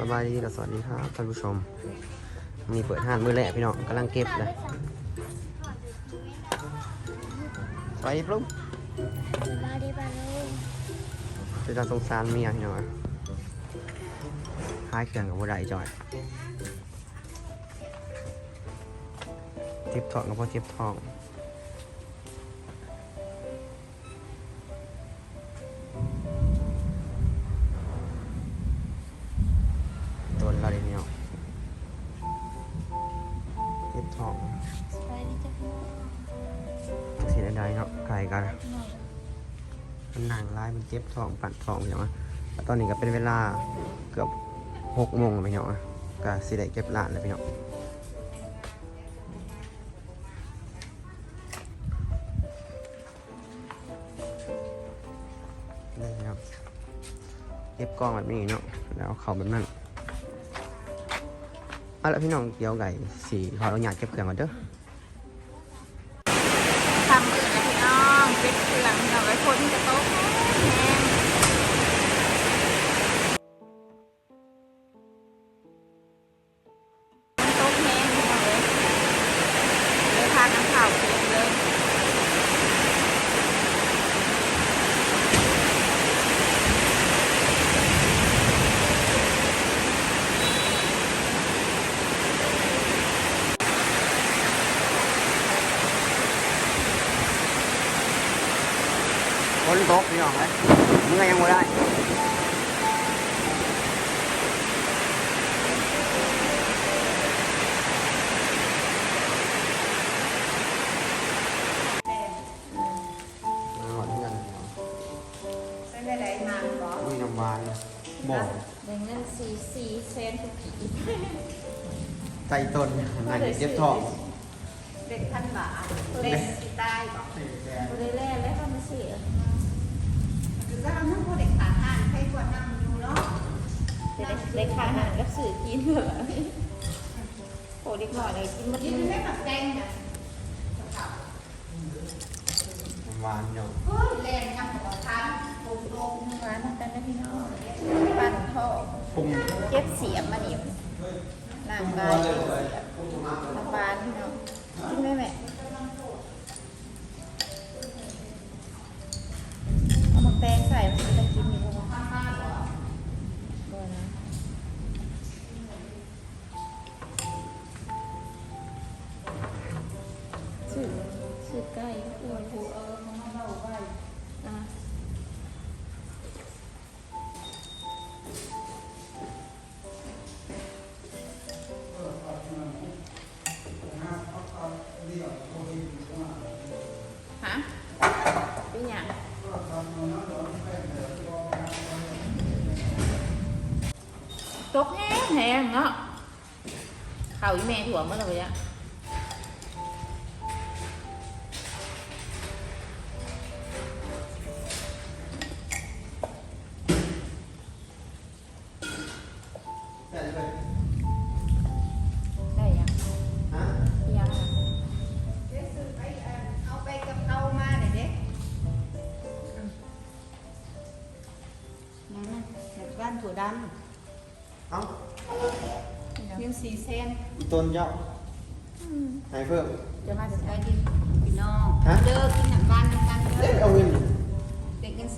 สบายดีและสวัสดีครับท่านผู้ชม มีเปิดห้านมือแรกพี่น้องกำลังเก็บเลยสวัสดีปลุ๊บบาดีบาลูจะจะสงสารเมียพี่น้องอะหายเครื่องกับบัไดจอยเจ็บท้องกับพ่อเจ็บท้อง มันหนังลายมันเจ็บท้องปั่นท้องพี่น้องอะตอนนี้ก็เป็นเวลาเกือบหกโมงแล้วพี่น้องอะก็สิได้เก็บร้านแล้วพี่น้องนี่ครับเก็บกล้องแบบนี้เนาะแล้วเอาเขาแบบนั้นเอาละพี่น้องเดี๋ยวไก่สีขออนุญาตเก็บเครื่องก่อนเด้อ บ่อได้เงินสี่สี่เซนทุกทีใจต้นงานเจ็บท้องเด็กพันบาทเด็กสิตายบอกบริเล่แล้วก็มาเสียคือก็ทำให้พวกเด็กขาห่านให้กว่านั่งอยู่เนาะเด็กเด็กขาอาหารกับสื่อกินเหรอโหเด็กหน่อยเลยกินมากิกินนไม่แบบแดงเนี่ยน้ำหวานพี่น้องเฮ้ยแรงยังหัวทันโป่งโป่งร้านทำกันนะพี่น้อง ปั่นทอดปุ่มเก็บเสียมมานี่ล้างบานเก็บเสียมนางบานพี่น้อง แห้งแห้งเนาะข่าวอีเมลถั่วเมื่อไหร่อะได้เลยได้ยังฮะยังอะเดี๋ยวซื้อไปเอ่อเอาไปกับเอามาเดี๋ยวเด็กนั่นน่ะแถวบ้านถั่วดเอ้าำเพียงสี่เซนอีต้นเจ้าให้เพิ่มจะมาจะไปใช้กินพี่น้องฮะเด้อกินหนังบ้านกันเด้เอ้ยอเอาเงินเด็กกัน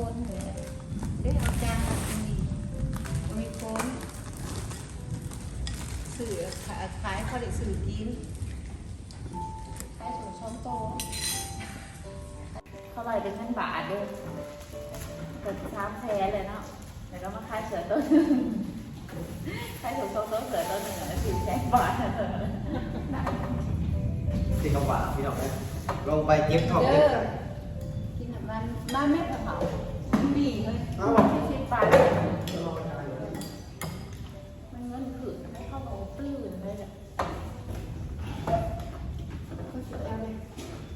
เซนกี่เอองตื่นให้หาแสนนะโอ้ยกระบาดเด็กสี่เอามสี่สี่ห้าห้าเอาตื่นให้หาตื่นให้หาแสนเงินเดือนจะทุบนะแบ่งให้เจ้าไม่เมื่อวานนี่บอกกระบายโคนเลยได้เอาจานมากินดีมีคนสื่อขายขายเขาได้สื่อกินใช้สูตรช้อนโตเขาเลยเป็นเงินบาทด้วยเกิดช้าแพ้เลยเนาะแล้วก็มาคายเสือต้นหนึ่งคายสูตรช้อนโตเสือต้นหนึ่งแล้วสี่แสนบาทสิกว่าพี่น้องเลยลงไปเก็บทองเด้เก็บอกินน้ำมันบ้านแม่กระเป๋า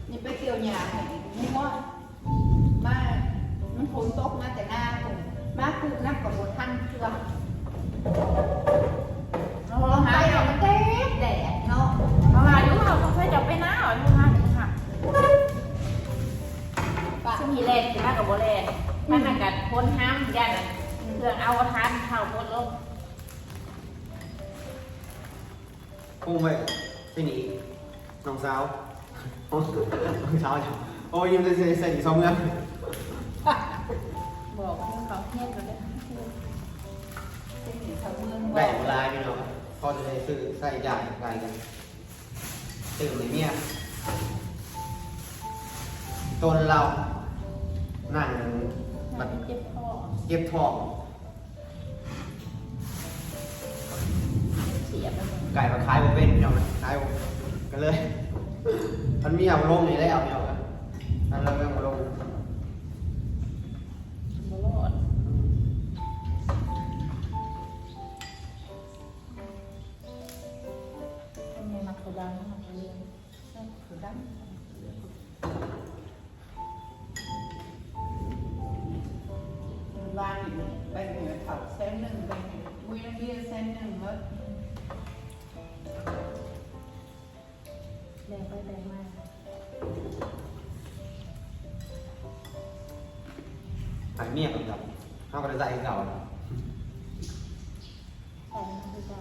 นี่ไปเกี่ยวหญ้าให้ไม่ว่ามามันฝนตกมาแต่หน้าผมมาคือนักกับบทันเครื่อเราลองไปเอามันแดดแดดเนาะเราหาอยู่เราต้องใช้จับไปน้าหรอทุกท่านค่ะปะซึ่งมีแรงสิมากกับโบแรงถ้ามันกัดพ้นห้ามยันเครื่อเอาทานเข้าพ้นลง พุ่งไปไปหนีน้องสาวน้องสาวจ้ะโอ้ยยังจะใส่ใส่สองเมืองบอกให้เขาเทียบกันเลยเป็นหนึ่งชาวเมืองแบ่งเวลาพี่น้องพอจะได้ซื้อใส่จ่ายรายกันตื่นในเมียตนเรานั่งมันเจ็บคอ เก็บทอง ไปหมดไก่มาขายบ่เป็นพี่น้องขายบ่ก็เลย มันมีเอาลงนี่แล้วพี่น้องอะอันเราก็มาลงบ แรงไปแรงมาหายเมียกับเขาก็ได้ใส่เก่าใช่คือจะ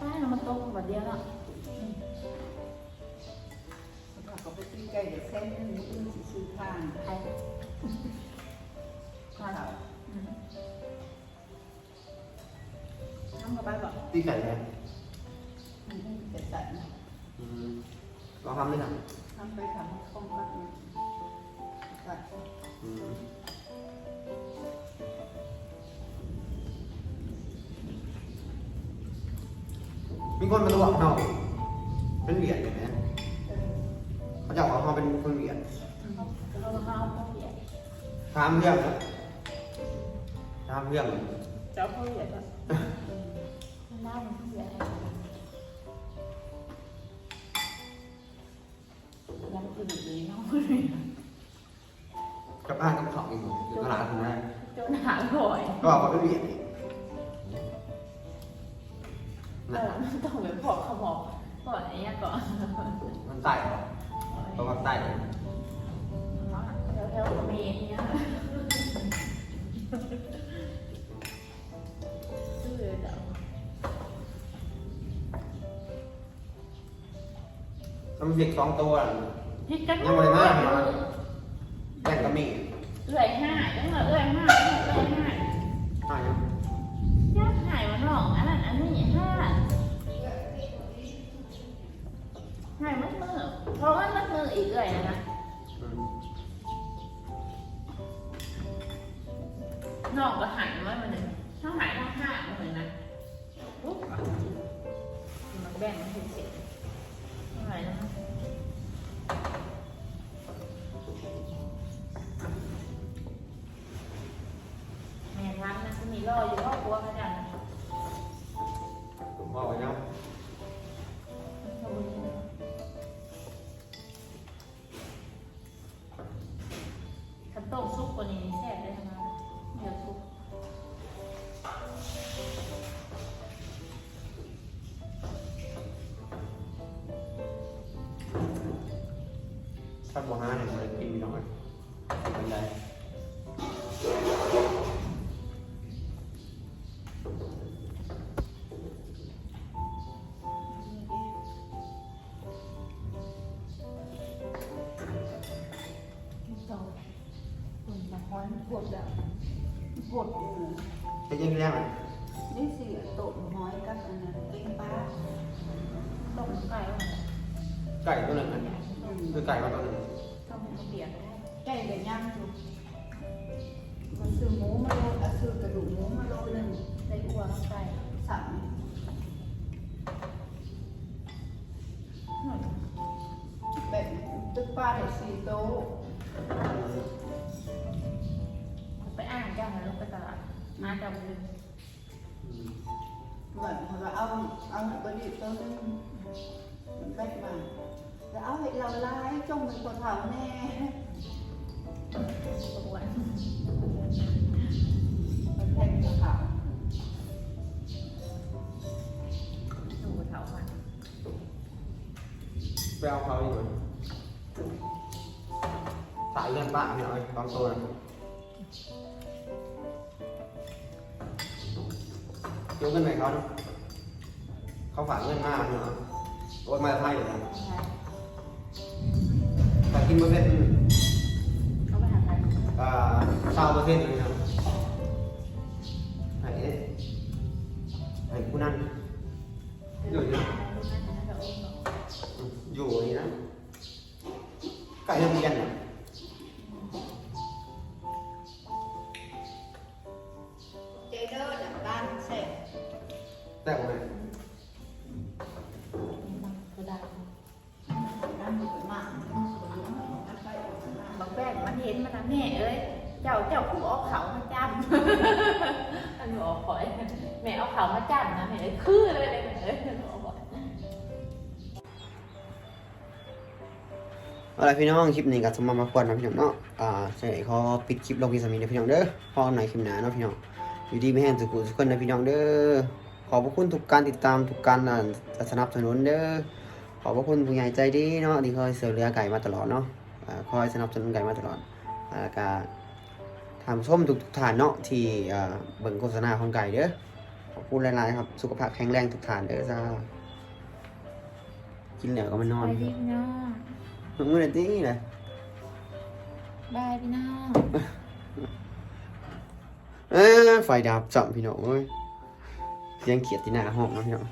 ป้าเรามาตกแบบเดียวแล้วเขาก็ไปตีไก่เดี๋ยวเส้นหนึ่งมือสิซื้อข้างใครข้าวเราน้ำกับป้าบอกตีไก่เนี่ยอืมจะจัดนะอืมลองทำด้วยนะทำไปทำข้องก็คือจัดอืมมีคนมาลวกเขาเป็นเหรียญ ถามเรื่องนะถามเรื่องเจ้าเข้าเบียดอะหน้ามันเข้าเบียดยังอื่นดีเนาะกับบ้านกับเขาอีกหมดอยู่ตลาดถูกไหมจนหาบ่อยก็บอกว่าเป็นเหรียญอีกเอนะอต้องไปพอเขาบอกก่อนไอ้เนี่ยก่อนมันใต้เหรอตัวมันใต้เลยแเสียกสองตัวน่ะผิดกันยังไม่ได้มากเหรอแบ่งกับมีเอื่อยห้าจังหวะเอื่อยห้าเอื่อยห้าอ่ายังยากหายวันหลองอันนั้นอันนี้ห้าหายมัดมือเพราะว่ามัดมืออีกเอื่อยนะนะอืมนอกก็หาย ถ้าบัวห้าเนี่ยมันจะกินไม่น้อยเป็นไรต่อคนมาฮ้อนปวดแบบปวดอยู่เป็นยังไงอะนี่สิโตะน้อยกับอันนั้นเองป้าต้มไก่ก่อนไก่ตัวหนึ่งอัน คือไก่มาตัวหนึ่งต้มเปียกไก่กับย่างอยู่มันซื้อหมูมาโลอะซื้อกระดูกหมูมาโลหนึ่งได้อัวแล้วไก่สามแบบตึกป้าได้สี่โต๊ะไปอ่านกันนะลูกไปตลาดมาจับเลยเหมือนเขาเอาเอาบดีตัวนึงมันได้มา แล้วเอาให้เราไล่จงเป็นคนเผาแน่ประกวดมันแทงกับเขาหนูเถามันไปเอาเขาอยู่สายเงินบ้านพี่น้อยตอนตัวนะยกเงินไปเขาเนาะเขาฝากเงินมาพี่น้อยโอนมาให้เลยนะ เจเดอร์จากบ้านเสร็จแต่ผมเลยคือได้บ้านสวยมากแล้วไปออกมาบางแป้งมันเห็นมันนะแม่เอ้ย เจ้าเจ้าผู้เอาเขามาจำอันหนูเอาขอยแม่เอาเขามาจำนะแม่เอ้ยคือเลยเลยแม่เอ้ยเอาละไรพี่น้องคลิปนี้ก็สมมามาควรนะพี่น้องเนาะ อ่าใช่ขอปิดคลิปลงพี่สามีเด้อพี่น้องเด้อพอหน่อยคลิปหน้าเนาะพี่น้อง อยู่ดีไม่แห้งสุขุทุกคนนะพี่น้องเด้อขอบพระคุณทุกการติดตามทุกการอ่าสนับสนุนเด้อขอบพระคุณผู้ใหญ่ใจดีเนาะที่คอยเสือเรือไก่มาตลอดเนาะอ่าคอยสนับสนุนไก่มาตลอดอ่าแล้วก็ทำส้มทุกทุกๆฐานเนาะที่อ่าเบิ่งโฆษณาของไก่เด้อขอบคุณหลายๆครับสุขภาพแข็งแรงทุกฐานเด้อจ้ากินแล้วก็มานอนไปพี่น้องมึงเลยตีเลยบายพี่น้องเออไฟดับจับพี่น้องเว้ยเสียงเขียดที่หน้าห้องนะพี่น้อง